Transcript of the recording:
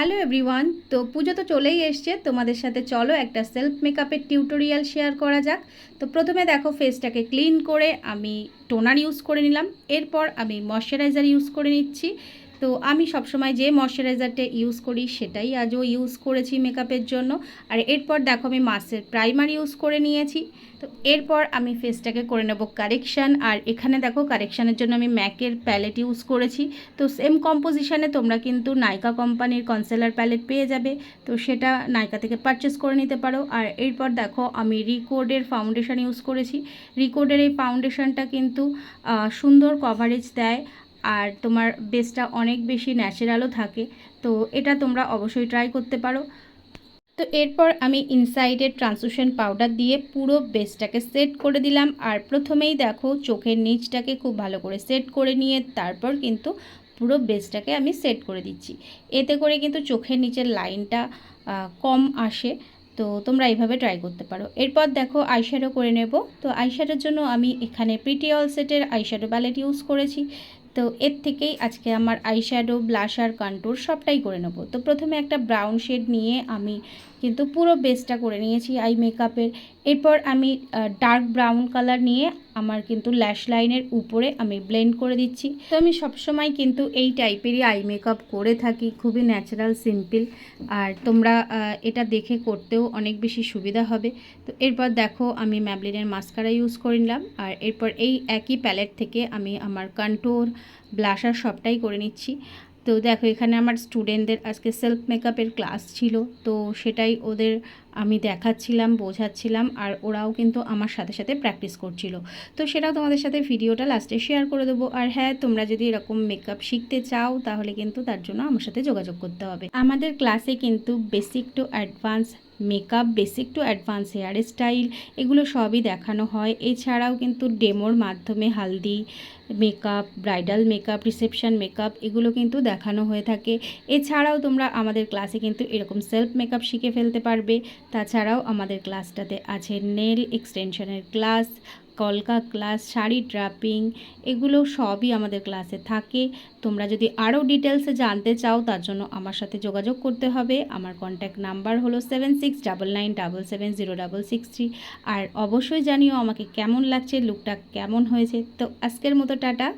Hello everyone তো পুজো তো চলেই এসছে, তোমাদের সাথে চলো একটা সেলফ মেকআপের টিউটোরিয়াল শেয়ার করা যাক। তো প্রথমে দেখো ফেসটাকে ক্লিন করে আমি টোনার ইউজ করে নিলাম, এরপর আমি ময়শ্চারাইজার ইউজ করে নিচ্ছি। তো আমি সবসময় যে ময়শ্চারাইজারটা ইউজ করি সেটাই আজও ইউজ করেছি মেকআপের জন্য। আর এরপর দেখো আমি মাসের প্রাইমার ইউজ করে নিয়েছি। তো এরপর আমি ফেসটাকে করে নেব কারেকশান আর এখানে দেখো কারেকশানের জন্য আমি ম্যাকের প্যালেট ইউজ করেছি। তো সেম কম্পোজিশানে তোমরা কিন্তু নাইকা কোম্পানির কনসেলার প্যালেট পেয়ে যাবে। তো সেটা নাইকা থেকে পারচেস করে নিতে পারো। আর এরপর দেখো আমি রিকোডের ফাউন্ডেশন ইউজ করেছি। রিকোডের এই ফাউন্ডেশনটা কিন্তু সুন্দর কভারেজ দেয়। আর তোমার বেসটা অনেক বেশি ন্যাচারালও থাকে, তো এটা তোমরা অবশ্যই ট্রাই করতে পারো। তো এরপর আমি ইনসাইডের ট্রান্সলুশন পাউডার দিয়ে পুরো বেসটাকে সেট করে দিলাম। আর প্রথমেই দেখো, চোখের নিচটাকে খুব ভালো করে সেট করে নিয়ে তারপর কিন্তু পুরো বেসটাকে আমি সেট করে দিচ্ছি। এতে করে কিন্তু চোখের নিচের লাইনটা কম আসে, তো তোমরা এইভাবে ট্রাই করতে পারো। এরপর দেখো আইশ্যাডো করে নেব। তো আইশ্যাডোর জন্য আমি এখানে প্রিটি অল সেটের আইশ্যাডো প্যালেট ইউজ করেছি। তো এর থেকেই আজকে আমার আইশ্যাডো ব্লাশার কন্ট্রোল সবটাই করে নেব। তো প্রথমে একটা ব্রাউন শেড নিয়ে আমি কিন্তু পুরো বেসটা করে নিয়েছি আই মেকআপের এরপর আমি ডার্ক ব্রাউন কালার নিয়ে আমার কিন্তু ল্যাশ লাইনের উপরে আমি ব্লেন্ড করে দিচ্ছি। তো আমি সবসময় কিন্তু এই টাইপেরই আই মেকআপ করে থাকি, খুবই ন্যাচারাল সিম্পল আর তোমরা এটা দেখে করতেও অনেক বেশি সুবিধা হবে। তো এরপর দেখো, আমি ম্যাবলিনের মাস্কারা ইউজ করে নিলাম। আর এরপর এই একই প্যালেট থেকে আমি আমার কন্ট্রোর ব্লাশার সবটাই করে নিচ্ছি। তো দেখো এখানে আমার স্টুডেন্টদের আজকে সেলফ মেকআপের ক্লাস ছিল তো সেটাই ওদের আমি দেখাচ্ছিলাম, বোঝাচ্ছিলাম আর ওরাও কিন্তু আমার সাথে সাথে প্র্যাকটিস করছিল। তো সেটাও তোমাদের সাথে ভিডিওটা লাস্টে শেয়ার করে দেবো। আর হ্যাঁ তোমরা যদি এরকম মেকআপ শিখতে চাও, তাহলে কিন্তু তার জন্য আমার সাথে যোগাযোগ করতে হবে। আমাদের ক্লাসে কিন্তু basic to advance makeup basic to advance hair style এগুলো সবই দেখানো হয়। এছাড়াও কিন্তু ডেমোর মাধ্যমে haldi makeup bridal makeup reception makeup এগুলো কিন্তু দেখানো হয়ে থাকে। এছাড়াও তোমরা আমাদের ক্লাসে কিন্তু এরকম সেলফ মেকআপ শিখে ফেলতে পারবে। তাছাড়াও আমাদের ক্লাসটাতে আছে নেল এক্সটেনশনের ক্লাস, কলকা ক্লাস, শাড়ি ড্রাপিং, এগুলো সবই আমাদের ক্লাসে থাকে। তোমরা যদি আরও ডিটেলসে জানতে চাও, তার জন্য আমার সাথে যোগাযোগ করতে হবে। আমার কন্ট্যাক্ট নাম্বার হলো seven six double nine double seven zero double six three. আর অবশ্যই জানিও আমাকে কেমন লাগছে, লুকটা কেমন হয়েছে। তো আজকের মতো টাটা।